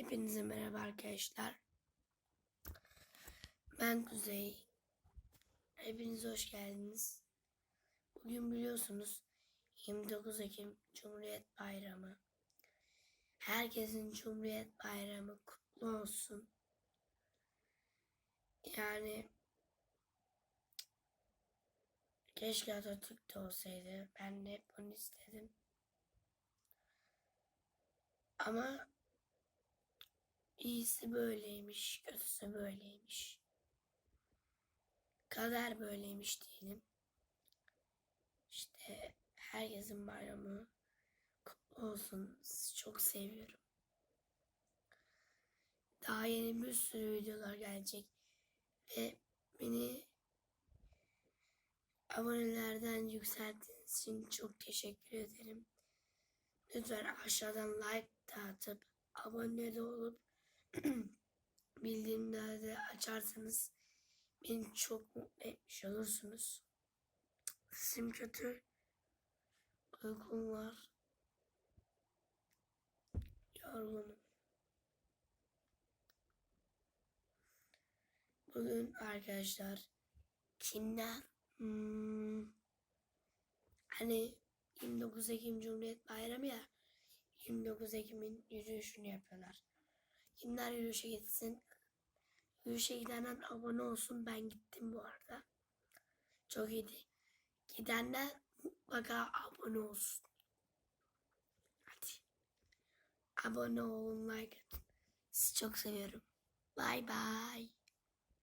Hepinize merhaba arkadaşlar. Ben Kuzey. Hepiniz hoş geldiniz. Bugün biliyorsunuz 29 Ekim Cumhuriyet Bayramı. Herkesin Cumhuriyet Bayramı kutlu olsun. Yani keşke Atatürk de olsaydı. Ben de hep onu istedim. Ama İyisi böyleymiş, kötüsü böyleymiş. Kader böyleymiş diyelim. İşte herkesin bayramı kutlu olsun. Sizi çok seviyorum. Daha yeni bir sürü videolar gelecek. Ve beni abonelerden yükselttiğiniz için çok teşekkür ederim. Lütfen aşağıdan like da atıp abone de olup bildirimleri açarsanız beni çok mutlu etmiş olursunuz. Sesim kötü. Uykum var. Yorgunum. Bugün arkadaşlar kimler hmm, hani 29 Ekim Cumhuriyet Bayramı ya 29 Ekim'in yürüyüşünü yapıyorlar. Kimler yürüyüşe gitsin? Yürüyüşe gidenler abone olsun. Ben gittim bu arada. Çok iyiydi. Gidenler mutlaka abone olsun. Hadi. Abone olun, like atın. Sizi çok seviyorum. Bye bye.